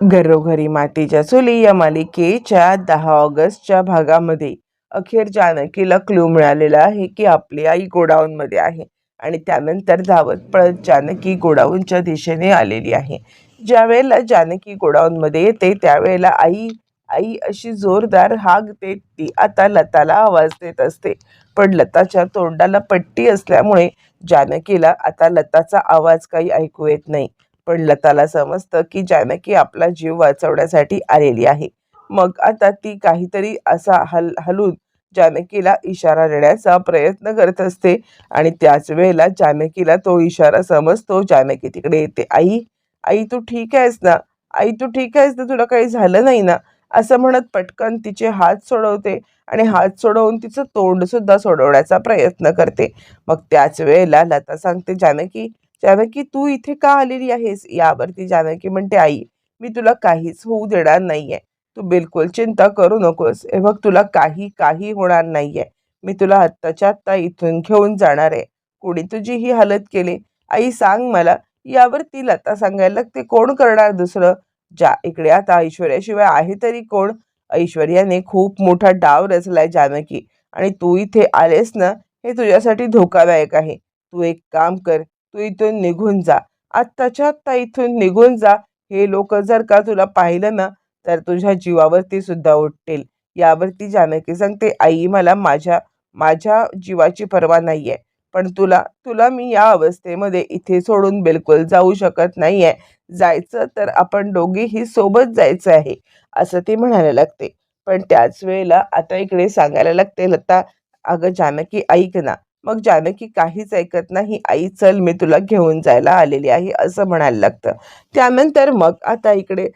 घरोघरी मातीच्या चुली या मालिकेच्या दहा ऑगस्टच्या भागामध्ये अखेर जानकीला क्लू मिळालेला आहे की आपली आई गोडाऊनमध्ये आहे आणि त्यानंतर धावत पळत जानकी गोडाऊनच्या दिशेने आलेली आहे. ज्यावेळेला जानकी गोडाऊनमध्ये येते त्यावेळेला आई आई अशी जोरदार हाक देत. ती आता लताला आवाज देत असते. पण लताच्या तोंडाला पट्टी असल्यामुळे जानकीला आता लताचा आवाज काही ऐकू येत नाही. पण लताला समजतं की जानकी आपला जीव वाचवण्यासाठी आलेली आहे. मग आता ती काहीतरी असा हल हलून जानकीला इशारा देण्याचा प्रयत्न करत असते आणि त्याच वेळेला जानकीला तो इशारा समजतो. जानकी तिकडे येते आई आई तू ठीक आहेस ना? आई तू ठीक आहेस ना? तुला काही झालं नाही ना? असं म्हणत पटकन तिचे हात सोडवते आणि हात सोडवून तिचं तोंड सुद्धा सोडवण्याचा प्रयत्न करते. मग त्याच वेळेला लता सांगते जानकी जानकी तू इथे का आलेली आहेस? यावरती जानकी म्हणते आई मी तुला काहीच होऊ देणार नाहीये. तू बिलकुल चिंता करू नकोस. हे बघ तुला काही काही होणार नाहीये. मी तुला आत्ताच्या आत्ता इथून घेऊन जाणार आहे. कुणी तुझी ही हालत केली? आई सांग मला. यावर ती लता सांगायला लागते कोण करणार दुसरं? ज्या इकडे आता ऐश्वर्याशिवाय आहे तरी कोण? ऐश्वर्याने खूप मोठा डाव रचलाय जानकी आणि तू इथे आलेस ना हे तुझ्यासाठी धोकादायक आहे. तू एक काम कर तू इथून निघून जा. आत्ताच्या आत्ता इथून निघून जा. हे लोक जर का तुला पाहिलं ना तर तुझ्या जीवावरती सुद्धा उठतील. यावरती जानकी सांगते आई मला माझ्या माझ्या जीवाची पर्वा नाही आहे पण तुला तुला मी या अवस्थेमध्ये इथे सोडून बिलकुल जाऊ शकत नाही आहे जायचं तर आपण दोघेही सोबत जायचं आहे. असं ती म्हणायला लागते. पण त्याच वेळेला आता इकडे सांगायला लागते लता अगं जानकी ऐक ना. मग जानकी काहीच ऐकत नाही. आई चल मी तुला घेऊन जायला आलेली आहे असं म्हणायला लागतं. त्यानंतर मग आता इकडे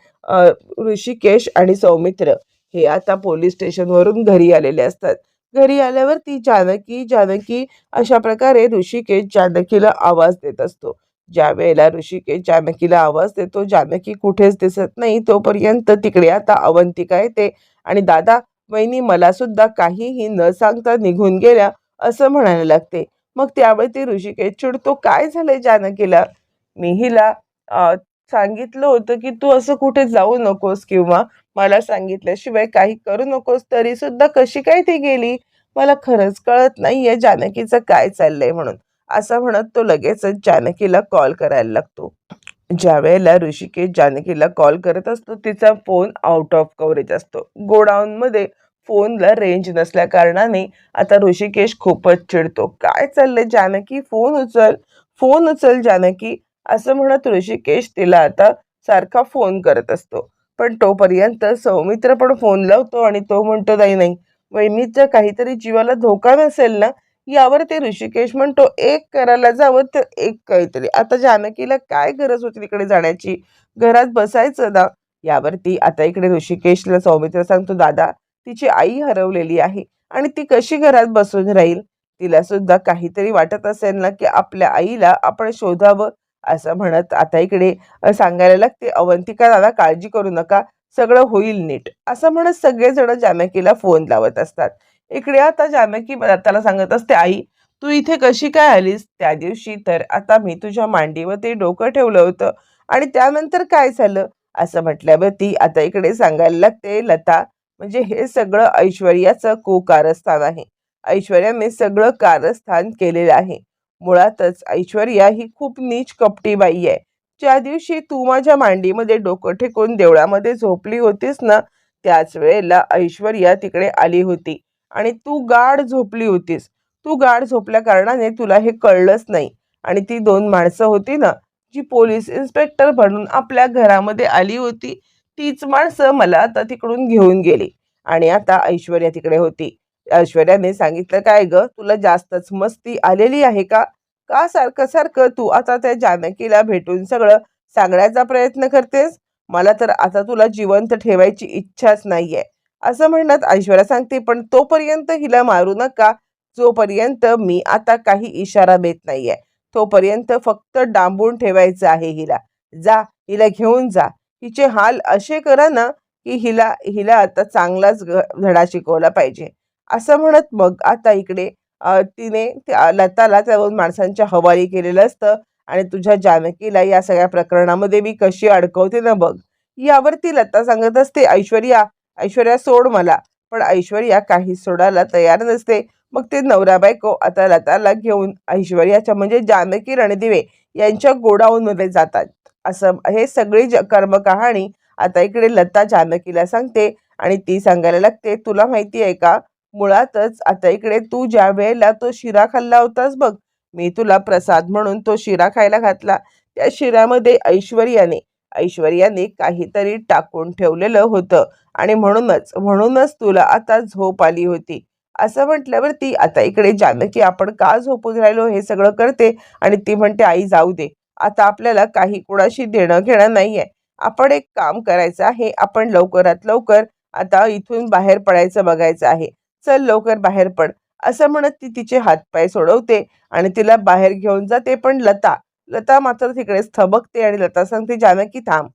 ऋषिकेश आणि सौमित्र हे आता पोलीस स्टेशनवरून घरी आलेले असतात. घरी आल्यावर ती जानकी जानकी अशा प्रकारे ऋषिकेश जानकीला आवाज देत असतो. ज्या वेळेला ऋषिकेश जानकीला आवाज देतो जानकी कुठेच दिसत नाही. तोपर्यंत तिकडे आता अवंतिका येते आणि दादा वहिनी मला सुद्धा काहीही न सांगता निघून गेल्या. असं म्हणायला लागते. मग त्यावेळी ती ऋषिकेश चिडतो काय झालंय जानकीला? मी हिला सांगितलं होतं की तू असं कुठे जाऊ नकोस किंवा मला सांगितल्याशिवाय काही करू नकोस तरी सुद्धा कशी काय ती गेली? मला खरंच कळत नाहीये जानकीचं काय चाललंय म्हणून. असं म्हणत तो लगेचच जानकीला कॉल करायला लागतो. ज्या वेळेला ऋषिकेश जानकीला कॉल करत असतो तिचा फोन आउट ऑफ कव्हरेज असतो. गोडाऊनमध्ये फोनला रेंज नसल्या कारणाने आता ऋषिकेश खूपच चिडतो. काय चाललंय जानकी? फोन उचल फोन उचल जानकी. असं म्हणत ऋषिकेश तिला आता सारखा फोन करत असतो. पण तोपर्यंत सौमित्र पण फोन लावतो आणि तो म्हणतो नाही नाही वहिनीच्या काहीतरी जीवाला धोका नसेल ना? यावर ते ऋषिकेश म्हणतो एक करायला जावं तर एक काहीतरी. आता जानकीला काय गरज होती तिकडे जाण्याची? घरात बसायचं ना? यावरती आता इकडे ऋषिकेशला सौमित्र सांगतो दादा तिची आई हरवलेली आहे आणि ती कशी घरात बसून राहील तिला सुद्धा काहीतरी वाटत असेल ना की आपल्या आईला आपण शोधावं असं म्हणत आता इकडे सांगायला लागते अवंतिका दादा काळजी करू नका सगळं होईल नीट असं म्हणत सगळेजण जानकीला फोन लावत असतात. इकडे आता जानकी त्याला सांगत असते आई तू इथे कशी काय आलीस? त्या दिवशी तर आता मी तुझ्या मांडीवर ते डोकं ठेवलं होतं आणि त्यानंतर काय झालं? असं म्हटल्यावर ती आता इकडे सांगायला लागते लता म्हणजे हे सगळं ऐश्वर्याचं कुकारस्थान आहे. ऐश्वर्याने सगळं कारस्थान केलेलं आहे. मुळातच ऐश्वर्या ही खूप नीच कपटी बाई आहे. ज्या दिवशी तू माझ्या मांडीमध्ये डोकं ठेकून देवळामध्ये झोपली होतीस ना त्याच वेळेला ऐश्वर्या तिकडे आली होती. आणि तू गाढ झोपली होतीस. तू गाढ झोपल्या कारणाने तुला हे कळलंच नाही. आणि ती दोन माणसं होती ना जी पोलीस इन्स्पेक्टर म्हणून आपल्या घरामध्ये आली होती तीच माणसं मला आता तिकडून घेऊन गेली. आणि आता ऐश्वर्या तिकडे होती. ऐश्वर्याने सांगितलं काय ग तुला जास्तच मस्ती आलेली आहे का? का सारखं सारखं तू आता त्या जानकीला भेटून सगळं सांगण्याचा प्रयत्न करतेस? मला तर आता तुला जिवंत ठेवायची इच्छाच नाहीये. असं म्हणत ऐश्वर्या सांगते पण तोपर्यंत हिला मारू नका. जोपर्यंत मी आता काही इशारा देत नाहीये. तोपर्यंत फक्त डांबून ठेवायचं आहे हिला. जा हिला घेऊन जा. हिचे हाल असे करा ना की हिला हिला आता चांगलाच धडा शिकवला पाहिजे. असं म्हणत मग आता इकडे तिने त्या लताला त्या दोन माणसांच्या हवाली केलेलं असतं आणि तुझ्या जानकीला या सगळ्या प्रकरणामध्ये मी कशी अडकवते ना बघ. यावरती लता सांगत असते ऐश्वर्या ऐश्वर्या सोड मला पण ऐश्वर्या काही सोडायला तयार नसते. मग ते नवरा बायको आता लताला घेऊन ऐश्वर्याच्या म्हणजे जानकी रणदिवे यांच्या गोडाऊनमध्ये जातात. असं हे सगळी ज कर्मकहाणी आता इकडे लता जानकीला सांगते आणि ती सांगायला लागते तुला माहिती आहे का? मुळातच आता इकडे तू ज्या वेळेला तो शिरा खाल्ला होतास बघ मी तुला प्रसाद म्हणून तो शिरा खायला घातला. त्या शिऱ्यामध्ये ऐश्वर्याने ऐश्वर्याने काहीतरी टाकून ठेवलेलं होतं आणि म्हणूनच म्हणूनच तुला आता झोप आली होती. असं म्हटल्यावरती आता इकडे जानकी आपण का झोपून राहिलो? हे सगळं करते. आणि ती म्हणते आई जाऊ दे. आता आपल्याला काही कुणाशी देणं घेणं नाहीये. आपण एक काम करायचं आहे आपण लवकरात लवकर आता इथून बाहेर पडायचं बघायचं आहे. चल लवकर बाहेर पड. असं म्हणत ती तिचे हातपाय सोडवते आणि तिला बाहेर घेऊन जाते पण लता लता मात्र तिकडेच थबकते आणि लता सांगते जानकी थांब.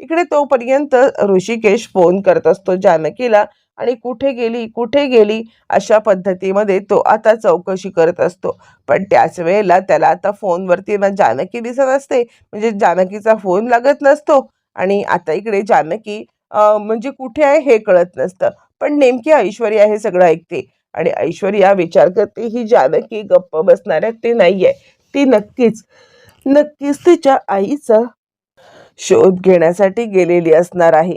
इकडे तोपर्यंत ऋषिकेश फोन करत असतो जानकीला आणि कुठे गेली कुठे गेली अशा पद्धतीमध्ये तो आता चौकशी करत असतो. पण त्याच वेळेला त्याला आता फोनवरती ना जानकी दिसत असते. म्हणजे जानकीचा फोन लागत नसतो. आणि आता इकडे जानकी म्हणजे कुठे आहे हे कळत नसतं. पण नेमकी ऐश्वर्या हे सगळं ऐकते आणि ऐश्वर्या विचार करते ही जानकी गप्प बसणाऱ्या ते ते नाहीये. ती नक्कीच नक्कीच तिच्या आईचा शोध घेण्यासाठी गेलेली असणार आहे.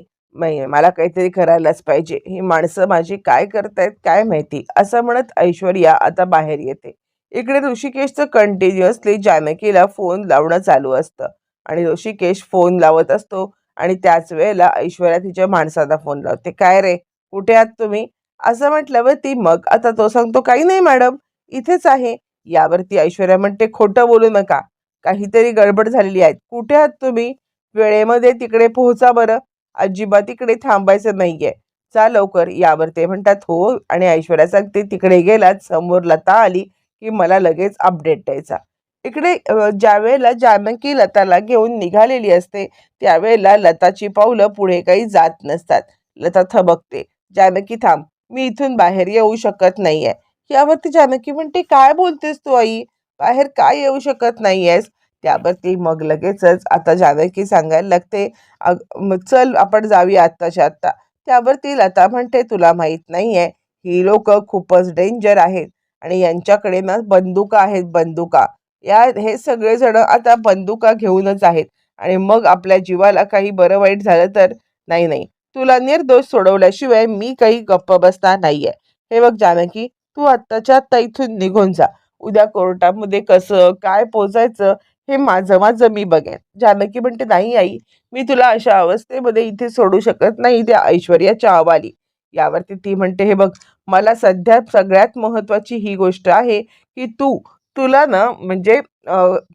मला काहीतरी करायलाच पाहिजे. ही माणसं माझी काय करतायत काय माहिती? असं म्हणत ऐश्वर्या आता बाहेर येते. इकडे ऋषिकेशचं कंटिन्युअसली जानकीला फोन लावणं चालू असतं. आणि ऋषिकेश फोन लावत असतो आणि त्याच वेळेला ऐश्वर्या तिच्या माणसाला फोन लावते. काय रे? कुठे आहात तुम्ही? असं म्हटल्यावरती मग आता तो सांगतो काही नाही मॅडम इथेच आहे. यावरती ऐश्वर्या म्हणते खोटं बोलू नका. काहीतरी गडबड झालेली आहे. कुठे आहात तुम्ही? वेळेमध्ये तिकडे पोहोचा बरं. अजिबात इकडे थांबायचं नाहीये. चा लवकर. यावर ते म्हणतात हो. आणि ऐश्वर्या सांगते तिकडे गेलात समोर लता आली की मला लगेच अपडेट द्यायचा. इकडे ज्यावेळेला जानकी लताला घेऊन निघालेली असते त्यावेळेला लताची पावलं पुढे काही जात नसतात. लता थबकते. जानकी थांब मी इथून बाहेर येऊ शकत नाहीये. यावरती जानकी म्हणते काय बोलतेस तू आई? बाहेर काय येऊ शकत नाहीयेस? त्यावरती मग लगेचच आता जानकी सांगायला लागते अग मग चल आपण जाऊया आत्ताच्या आत्ता. त्यावरती लता म्हणते तुला माहीत नाहीये ही लोक खूपच डेंजर आहेत आणि यांच्याकडे ना बंदुका आहेत बंदुका. या हे सगळेजण आता बंदुका घेऊनच आहेत. आणि मग आपल्या जीवाला काही बरं वाईट झालं तर? नाही नाही. तुला निर्दोष सोडवल्याशिवाय मी काही गप्प बसणार नाहीये. हे बघ जानकी तू आत्ताच्या आत्ता इथून निघून जा. उद्या कोर्टामध्ये कसं काय पोचायचं हे माझं माझं मी बघेन. जानकी म्हणते नाही आई मी तुला अशा अवस्थेमध्ये इथे सोडू शकत नाही. त्या ऐश्वर्याच्या हवाली यावरती ती म्हणते हे बघ मला सध्या सगळ्यात महत्त्वाची ही गोष्ट आहे की तू तुला ना म्हणजे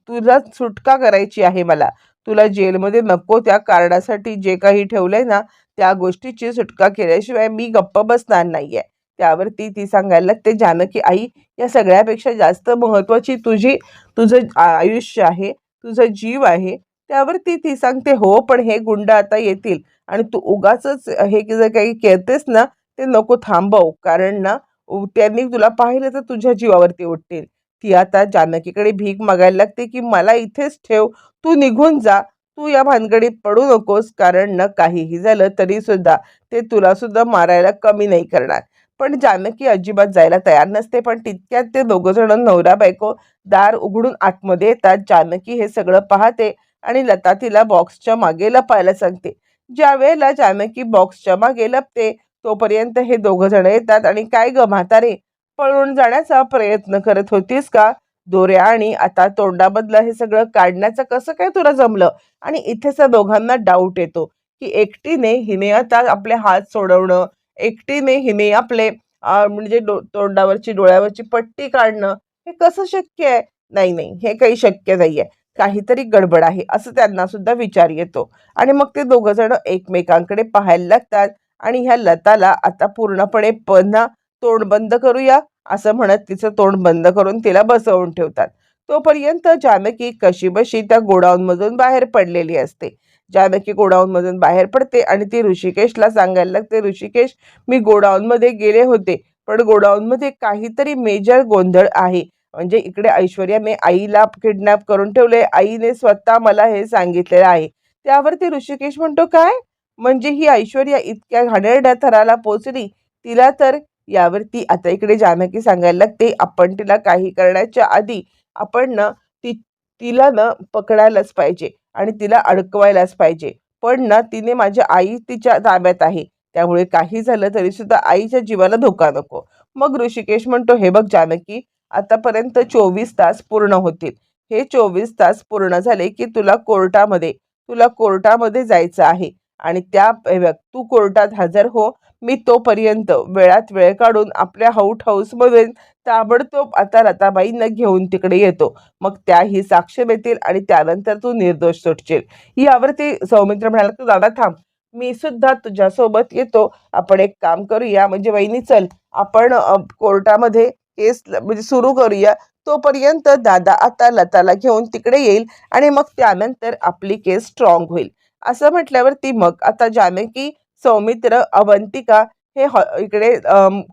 तुला सुटका करायची आहे मला. तुला जेलमध्ये नको त्या कार्डासाठी जे काही ठेवलंय ना त्या गोष्टीची सुटका केल्याशिवाय मी गप्प बसणार नाहीये. त्यावरती ती सांगायला ते जानकी आई या सगळ्यापेक्षा जास्त महत्त्वाची तुझी तुझं आयुष्य आहे तुझा जीव आहे. त्यावरती ती सांगते हो पण हे गुंड आता येतील. आणि तू उगाच हे की जर काही करतेस ना ते नको थांबव. कारण ना उ- त्यांनी तुला पाहिलं तर तुझ्या जीवावरती उठतील. ती आता जानकीकडे भीक मागायला लागते की मला इथेच ठेव तू निघून जा तू या भानगडीत पडू नकोस कारण न काहीही झालं तरी सुद्धा ते तुला सुद्धा मारायला कमी नाही करणार. पण जानकी अजिबात जायला तयार नसते पण तितक्यात ते दोघं जण नवरा बायको दार उघडून आतमध्ये येतात. जानकी हे सगळं पाहते आणि लता तिला बॉक्सच्या मागे लपायला सांगते. ज्या वेळेला जानकी बॉक्सच्या मागे लपते तोपर्यंत हे दोघं जण येतात आणि काय ग म्हातारे पळून जाण्याचा प्रयत्न करत होतीस का? दोऱ्या आणि आता तोंडाबदला हे सगळं काढण्याचं कसं काय तुला जमलं? आणि इथेच त्या दोघांना डाऊट येतो की एकटीने हिने आता आपले हात सोडवणं एकटीने हिने आपले म्हणजे डो तोंडावरची डोळ्यावरची पट्टी काढणं हे कसं शक्य आहे? नाही नाही हे काही शक्य नाहीये. काहीतरी गडबड आहे असं त्यांना सुद्धा विचार येतो. आणि मग ते दोघं जण एकमेकांकडे पाहायला लागतात आणि ह्या लताला आता पूर्णपणे पन्हा तोंड बंद करूया असं म्हणत तिचं तोंड बंद करून तिला बसवून ठेवतात. तोपर्यंत जानकी कशीबशी त्या गोडाऊनमधून बाहेर पडलेली असते. जानकी गोडाऊनमधून बाहेर पडते आणि ती ऋषिकेशला सांगायला लागते ऋषिकेश मी गोडाऊनमध्ये गेले होते पण गोडाऊनमध्ये काहीतरी मेजर गोंधळ आहे. म्हणजे इकडे ऐश्वर्याने आईला किडनॅप करून ठेवले आईने स्वतः मला हे सांगितलेलं आहे. त्यावरती ऋषिकेश म्हणतो काय? म्हणजे ही ऐश्वर्या इतक्या घाणेरड्या थराला पोचली तिला तर यावरती आता इकडे जानकी सांगायला लागते आपण तिला काही करण्याच्या आधी आपण ना ती तिला ना पकडायलाच पाहिजे आणि तिला अडकवायलाच पाहिजे. पण ना तिने माझ्या आई तिच्या ताब्यात आहे. त्यामुळे काही झालं तरी सुद्धा आईच्या जीवाला धोका नको. मग ऋषिकेश म्हणतो हे बघ जानकी आतापर्यंत चोवीस तास पूर्ण होतील. हे चोवीस तास पूर्ण झाले की तुला कोर्टामध्ये तुला कोर्टामध्ये जायचं आहे. आणि त्या तू कोर्टात हजर हो मी तोपर्यंत वेळात वेळ काढून आपल्या हाऊट हाऊसमधून ताबडतोब आता लताबाईंना घेऊन तिकडे येतो. मग त्याही साक्ष देतील आणि त्यानंतर तू निर्दोष सुटशील. यावरती सौमित्र म्हणाला तू दादा थांब मी सुद्धा तुझ्यासोबत येतो. आपण एक काम करूया. म्हणजे वहिनी चल आपण कोर्टामध्ये केस ल- म्हणजे सुरू करूया. तोपर्यंत दादा आता लताला घेऊन तिकडे येईल आणि मग त्यानंतर आपली केस स्ट्रॉंग होईल. असं म्हटल्यावरती मग आता जानकी सौमित्र अवंतिका हे हॉ- इकडे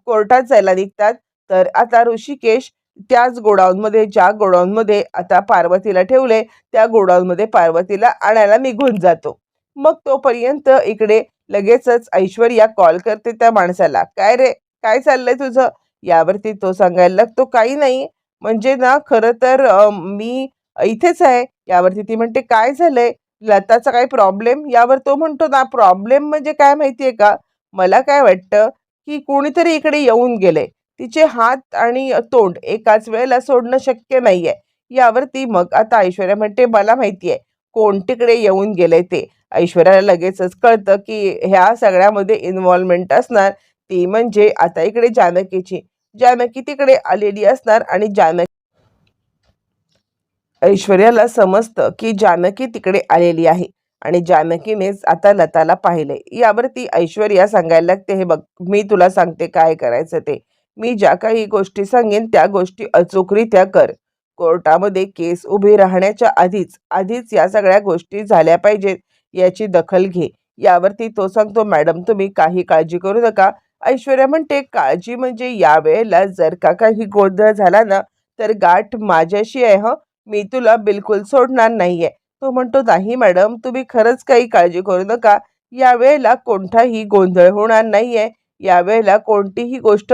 कोर्टात जायला निघतात. तर आता ऋषिकेश त्याच गोडाऊनमध्ये ज्या गोडाऊनमध्ये आता पार्वतीला ठेवले त्या गोडाऊनमध्ये पार्वतीला आणायला निघून जातो. मग तोपर्यंत इकडे लगेचच ऐश्वर्या कॉल करते त्या माणसाला. काय रे काय चाललंय तुझं? यावरती तो सांगायला लागतो काही नाही. म्हणजे ना खरं तर मी इथेच आहे. यावरती ती म्हणते काय झालंय? लताचा काही प्रॉब्लेम? यावर तो म्हणतो ना प्रॉब्लेम म्हणजे काय माहिती आहे का? मला काय वाटतं की कोणीतरी इकडे येऊन गेले. तिचे हात आणि तोंड एकाच वेळेला सोडणं शक्य नाहीये. यावरती मग आता ऐश्वर्या म्हणते मला माहिती आहे कोण तिकडे येऊन गेले ते. ऐश्वर्याला लगेचच कळतं की ह्या सगळ्यामध्ये इन्व्हॉल्वमेंट असणार. ती म्हणजे आता इकडे जानकीची. जानकी तिकडे आलेली असणार आणि जानकी ऐश्वर्याला समजतं की जानकी तिकडे आलेली आहे. आणि जानकीनेच आता लताला पाहिले यावरती ऐश्वर्या सांगायला लागते हे बघ मी तुला सांगते काय करायचं ते. मी ज्या काही गोष्टी सांगेन त्या गोष्टी अचूकरित्या कर. कोर्टामध्ये केस उभी राहण्याच्या आधीच आधीच या सगळ्या गोष्टी झाल्या पाहिजेत याची दखल घे. यावरती तो सांगतो मॅडम तुम्ही काही काळजी करू नका. ऐश्वर्या म्हणते काळजी म्हणजे यावेळेला जर का काही गोंधळ झाला ना तर गाठ माझ्याशी आहे हं. मी तुला बिलकुल सोडणार नाहीये. तो म्हणतो नाही मॅडम तुम्ही खरंच काही काळजी करू नका. यावेळेला कोणताही गोंधळ होणार नाहीये. यावेळेला कोणतीही गोष्ट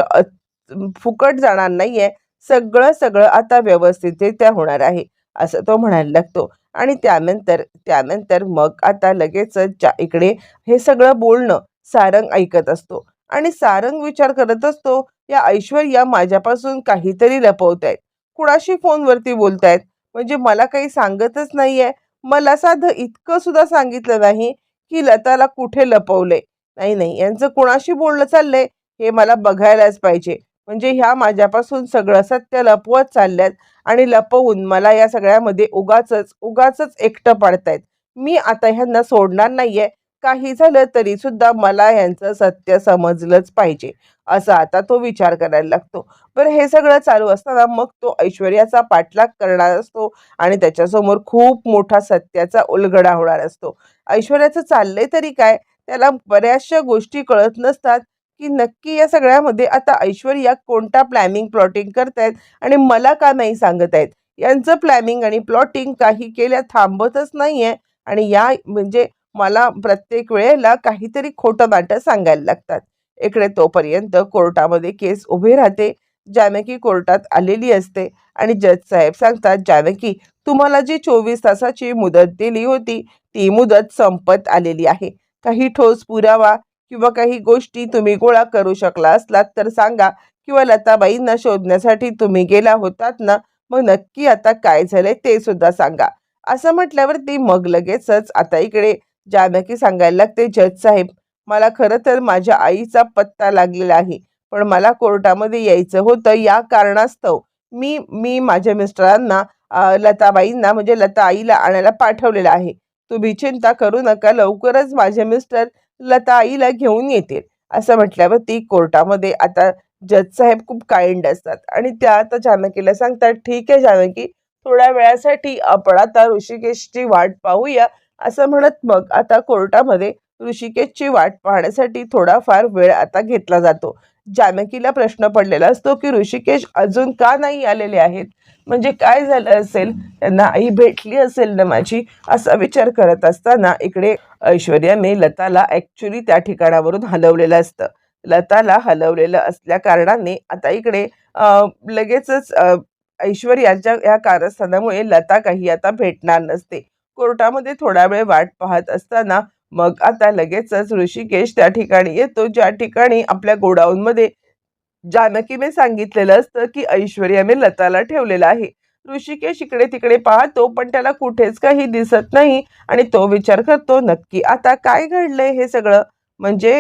फुकट जाणार नाहीये. सगळं सगळं आता व्यवस्थितरित्या होणार आहे असं तो म्हणायला लागतो. आणि त्यानंतर त्यानंतर मग आता लगेचच ज्या इकडे हे सगळं बोलणं सारंग ऐकत असतो. आणि सारंग विचार करत असतो या ऐश्वर्या माझ्यापासून काहीतरी लपवत आहेत कुणाशी फोनवरती बोलतायत? म्हणजे मला काही सांगतच नाहीये. मला साधं इतकं सुद्धा सांगितलं नाही की लताला कुठे लपवले नाही नाही यांचं कुणाशी बोलणं चाललंय हे मला बघायलाच पाहिजे. म्हणजे ह्या माझ्यापासून सगळं सत्य लपवत चालल्यात आणि लपवून मला या सगळ्यामध्ये उगाच उगाच एकटं पाडतायत. मी आता ह्यांना सोडणार नाहीये. काही झालं तरी सुद्धा मला यांचं सत्य समजलंच पाहिजे. असा आता तो विचार करायला लागतो. पण हे सगळं चालू असताना मग तो ऐश्वर्याचा पाठलाग करणार असतो आणि त्याच्यासमोर खूप मोठा सत्याचा उलगडा होणार असतो. ऐश्वर्याचं चाललंय तरी काय? त्याला बऱ्याचशा गोष्टी कळत नसतात की नक्की या सगळ्यामध्ये आता ऐश्वर्या कोणता प्लॅनिंग प्लॉटिंग करतायत आणि मला का नाही सांगत आहेत यांचं प्लॅनिंग आणि प्लॉटिंग काही केल्या थांबतच आहे आणि या म्हणजे मला प्रत्येक वेळेला काहीतरी खोटं नाटं सांगायला लागतात. इकडे तोपर्यंत कोर्टामध्ये केस उभे राहते जानकी कोर्टात आलेली असते. आणि जज साहेब सांगतात जानकी तुम्हाला जी चोवीस तासाची मुदत दिली होती ती मुदत संपत आलेली आहे. काही ठोस पुरावा किंवा काही गोष्टी तुम्ही गोळा करू शकला असलात तर सांगा किंवा लताबाईंना शोधण्यासाठी तुम्ही गेला होतात ना? मग नक्की आता काय झालंय ते सुद्धा सांगा. असं म्हटल्यावरती मग लगेचच आता इकडे जानकी सांगायला लागते जज साहेब मला खरं तर माझ्या आईचा पत्ता लागलेला आहे. पण मला कोर्टामध्ये यायचं होतं. या कारणास्तव मी मी माझ्या मिस्टरांना लताबाईंना म्हणजे लता आईला आणायला पाठवलेलं आहे. तुम्ही चिंता करू नका. लवकरच माझे मिस्टर लता आईला घेऊन येतील. असं म्हटल्यावर ती कोर्टामध्ये आता जज साहेब खूप काइंड असतात. आणि त्या आता जानकीला सांगतात ठीक आहे जानकी थोड्या वेळासाठी आपण आता ऋषिकेशची वाट पाहूया. असं म्हणत मग आता कोर्टामध्ये ऋषिकेशची वाट पाहण्यासाठी थोडाफार वेळ आता घेतला जातो. जानकीला प्रश्न पडलेला असतो की ऋषिकेश अजून का नाही आलेले आहेत? म्हणजे काय झालं असेल? त्यांना आई भेटली असेल ना माझी? असा विचार करत असताना इकडे ऐश्वर्याने लताला ॲक्च्युली त्या ठिकाणावरून हलवलेलं असतं. लताला हलवलेलं असल्या कारणाने आता इकडे लगेचच ऐश्वर्याच्या या कारस्थानामुळे लता काही आता भेटणार नसते. कोर्टामध्ये थोडा वेळ वाट पाहत असताना मग आता लगेचच ऋषिकेश त्या ठिकाणी येतो ज्या ठिकाणी आपल्या गोडाऊनमध्ये जानकीने सांगितलेलं असतं की ऐश्वर्याने लताला ठेवलेलं आहे. ऋषिकेश इकडे तिकडे पाहतो पण त्याला कुठेच काही दिसत नाही आणि तो विचार करतो नक्की आता काय घडलंय हे सगळं? म्हणजे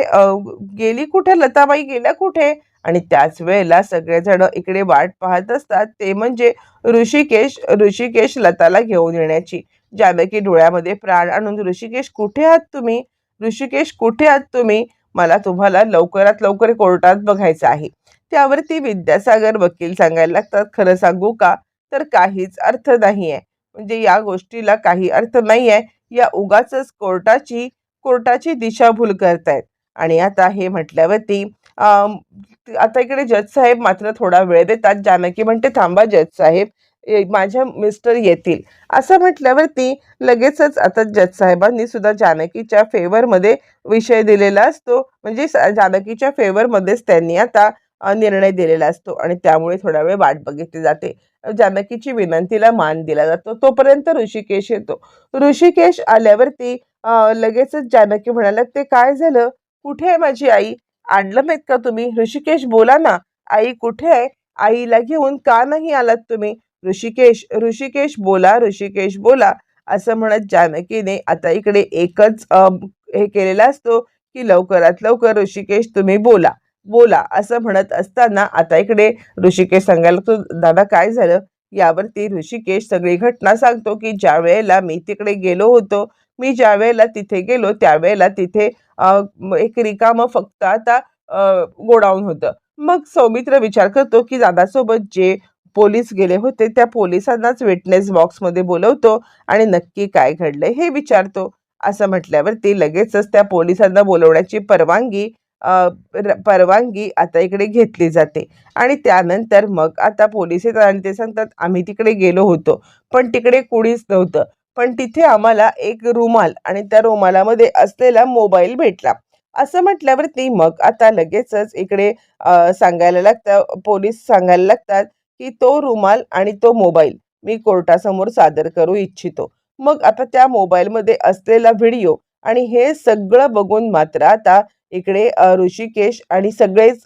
गेली कुठे? लताबाई गेल्या कुठे? आणि त्याच वेळेला सगळेजण इकडे वाट पाहत असतात ते म्हणजे ऋषिकेश ऋषिकेश लताला घेऊन येण्याची. जानकी डोळ्यामध्ये प्राण आणून ऋषिकेश कुठे आहात तुम्ही? ऋषिकेश कुठे आहात तुम्ही? मला तुम्हाला लवकरात लवकर कोर्टात बघायचं आहे. त्यावरती विद्यासागर वकील सांगायला लागतात खरं सांगू का? तर काहीच अर्थ नाही आहे म्हणजे या गोष्टीला काही अर्थ नाही आहे या उगाच कोर्टाची कोर्टाची दिशाभूल करतायत. आणि आता हे म्हटल्यावरती आता इकडे जज साहेब मात्र थोडा वेळ देतात. जानकी म्हणते थांबा जज साहेब. माझ्या मिस्टर येतील. असं म्हटल्यावरती लगेचच आता जजसाहेबांनी सुद्धा जानकीच्या फेवरमध्ये विषय दिलेला असतो. म्हणजे जानकीच्या फेवरमध्येच त्यांनी आता निर्णय दिलेला असतो आणि त्यामुळे थोडा वेळ वाट बघितली जाते. जानकीची विनंतीला मान दिला जातो. तोपर्यंत ऋषिकेश येतो. ऋषिकेश आल्यावरती लगेचच जानकी म्हणाला ते काय झालं? कुठे आहे माझी आई? आणलं नाहीत का तुम्ही? ऋषिकेश बोला ना. आई कुठे आहे? आईला घेऊन का नाही आलात तुम्ही? ऋषिकेश ऋषिकेश बोला ऋषिकेश बोला असं म्हणत जानकीने आता इकडे एकच हे केलेला असतो की लवकरात लवकर ऋषिकेश तुम्ही बोला बोला असं म्हणत असताना आता इकडे ऋषिकेश सांगायला तो दादा काय झालं? यावरती ऋषिकेश सगळी घटना सांगतो की ज्या वेळेला मी तिकडे गेलो होतो मी ज्या वेळेला तिथे गेलो त्यावेळेला तिथे एक रिकामं फक्त आता गोडाऊन होतं. मग सौमित्र विचार करतो की दादासोबत जे पोलीस गेले होते त्या पोलिसांनाच विटनेस बॉक्समध्ये बोलवतो आणि नक्की काय घडलंय हे विचारतो. असं म्हटल्यावरती लगेचच त्या पोलिसांना बोलवण्याची परवानगी र- परवानगी आता इकडे घेतली जाते. आणि त्यानंतर मग आता पोलीस येतात आणि ते सांगतात आम्ही तिकडे गेलो होतो पण तिकडे कुणीच नव्हतं. पण तिथे आम्हाला एक रुमाल आणि त्या रुमालामध्ये असलेला मोबाईल भेटला. असं म्हटल्यावरती मग आता लगेचच इकडे सांगायला लागतं पोलीस सांगायला लागतात की तो रुमाल आणि तो मोबाईल मी कोर्टासमोर सादर करू इच्छितो. मग आता त्या मोबाईलमध्ये असलेला व्हिडिओ आणि हे सगळं बघून मात्र आता इकडे ऋषिकेश आणि सगळेच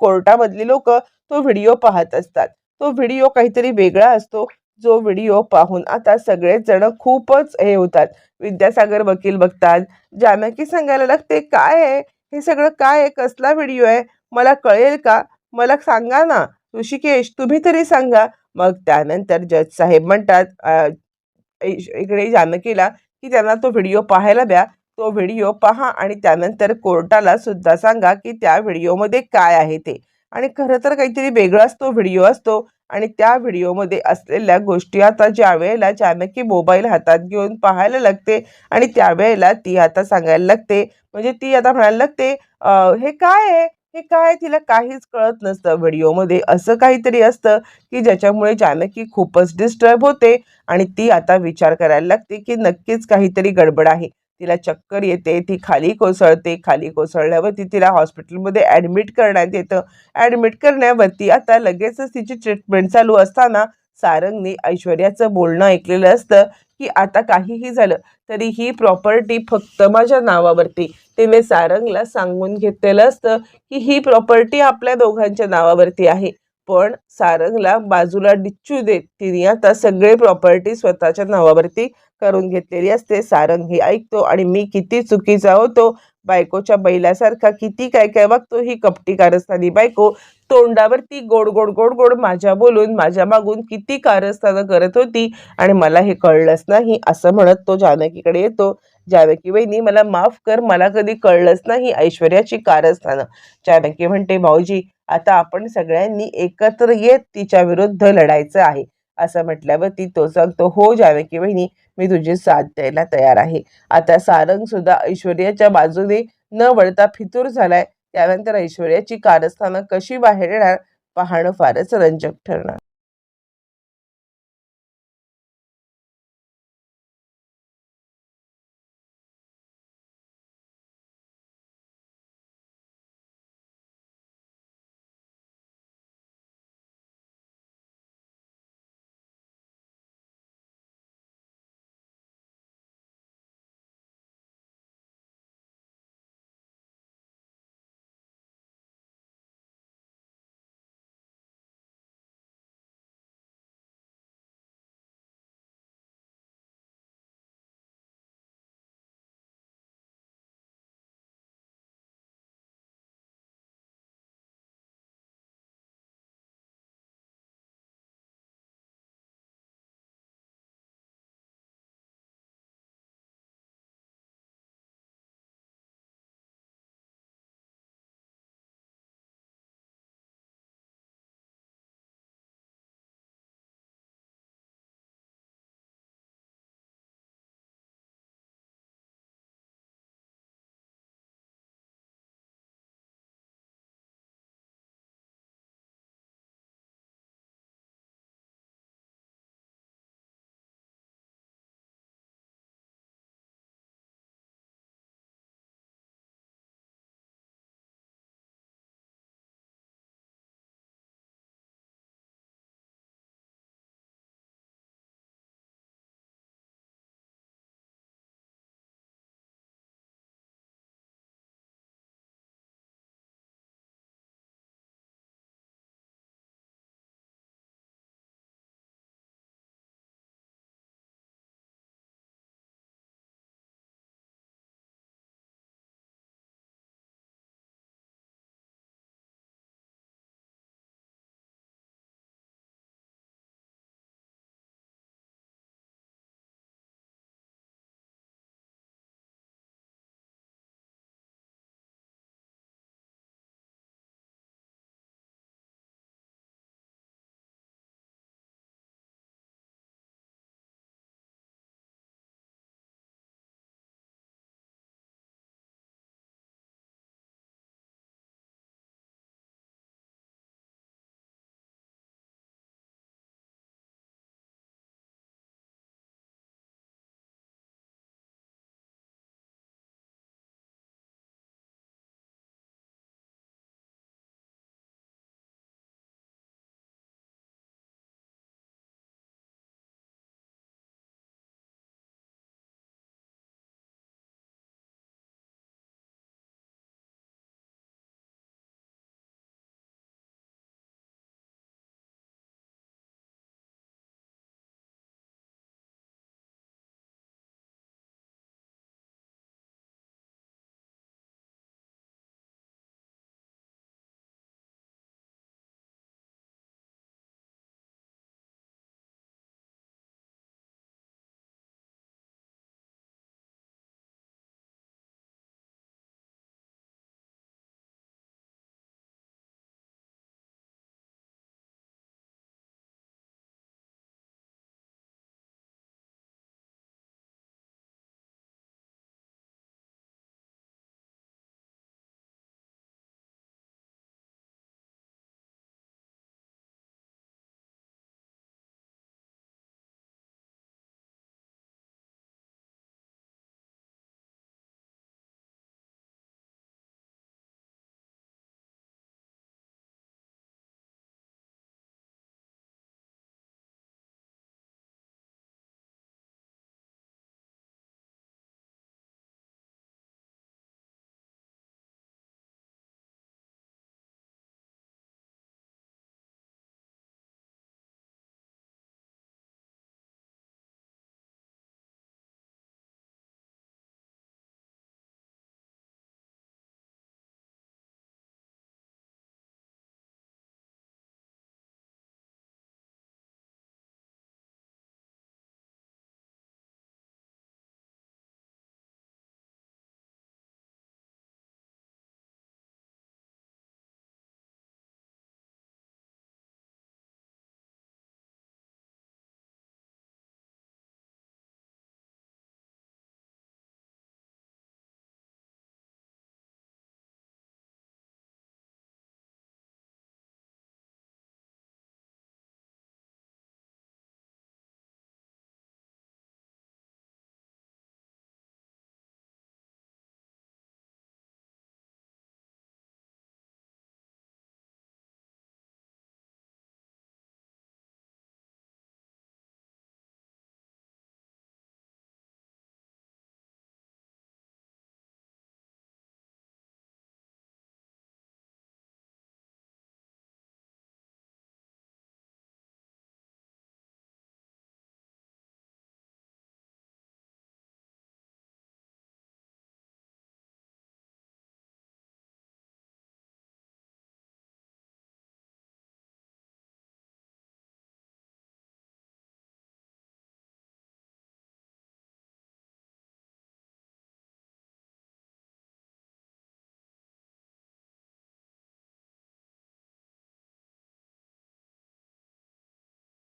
कोर्टामधली लोक तो व्हिडिओ पाहत असतात. तो व्हिडिओ काहीतरी वेगळा असतो. जो व्हिडिओ पाहून आता सगळेच जण खूपच हे होतात. विद्यासागर वकील बघतात. जानकी सांगायला लागते काय आहे? हे सगळं काय आहे? कसला व्हिडिओ आहे? मला कळेल का? मला सांगा ना. ऋषिकेश तुम्ही तरी सांगा. मग त्यानंतर जज साहेब म्हणतात इकडे जानकीला की त्यांना तो व्हिडिओ पाहायला द्या. तो व्हिडिओ पहा आणि त्यानंतर कोर्टाला सुद्धा सांगा की त्या व्हिडिओमध्ये काय आहे ते. आणि खरं तर काहीतरी वेगळाच तो व्हिडिओ असतो आणि त्या व्हिडिओमध्ये असलेल्या गोष्टी आता ज्या वेळेला जानकी मोबाईल हातात घेऊन पाहायला लागते आणि त्यावेळेला ती आता सांगायला लागते. म्हणजे ती आता म्हणायला लागते हे काय आहे? हे काय तिला काहीच कळत नसतं व्हिडिओमध्ये. असं काहीतरी असतं की ज्याच्यामुळे जानकी खूपच डिस्टर्ब होते आणि ती आता विचार करायला लागते की नक्कीच काहीतरी गडबड आहे. तिला चक्कर येते ती खाली कोसळते. खाली कोसळल्यावरती तिला हॉस्पिटलमध्ये ॲडमिट करण्यात येतं. ॲडमिट करण्यावरती आता लगेचच तिची ट्रीटमेंट चालू असताना सारंगने ऐश्वर्याचं बोलणं ऐकलेलं असतं की आता काहीही झालं तरी ही प्रॉपर्टी फक्त माझ्या नावावरती. तिने सारंगला सांगून घेतलेलं असतं की ही प्रॉपर्टी आपल्या दोघांच्या नावावरती आहे. पण सारंगला बाजूला डिच्चू देत तिने आता सगळे प्रॉपर्टी स्वतःच्या नावावरती करून घेतलेली असते. सारंग ऐकतो आणि मी किती चुकीचा होतो. बायकोच्या बैलासारखा किती काय काय वागतो ही कपटी कारस्थानी बायको तोंडावरती गोड गोड गोड गोड माझ्या बोलून माझ्या मागून किती कारस्थानं करत होती आणि मला हे कळलंच नाही असं म्हणत तो जानकीकडे येतो. जानकी वहिनी मला माफ कर मला कधी कळलंच नाही ऐश्वर्याची कारस्थानं. जानकी म्हणते भाऊजी आता आपण सगळ्यांनी एकत्र येत तिच्या विरुद्ध लढायचं आहे. असं म्हटल्यावरती तो सांगतो हो जानकी बहिणी मी तुझी साथ द्यायला तयार आहे. आता सारंग सुद्धा ऐश्वर्याच्या बाजूने न वळता फितूर झालाय. त्यानंतर ऐश्वर्याची कारस्थानं कशी बाहेर येणार पाहणं फारच रंजक ठरणार.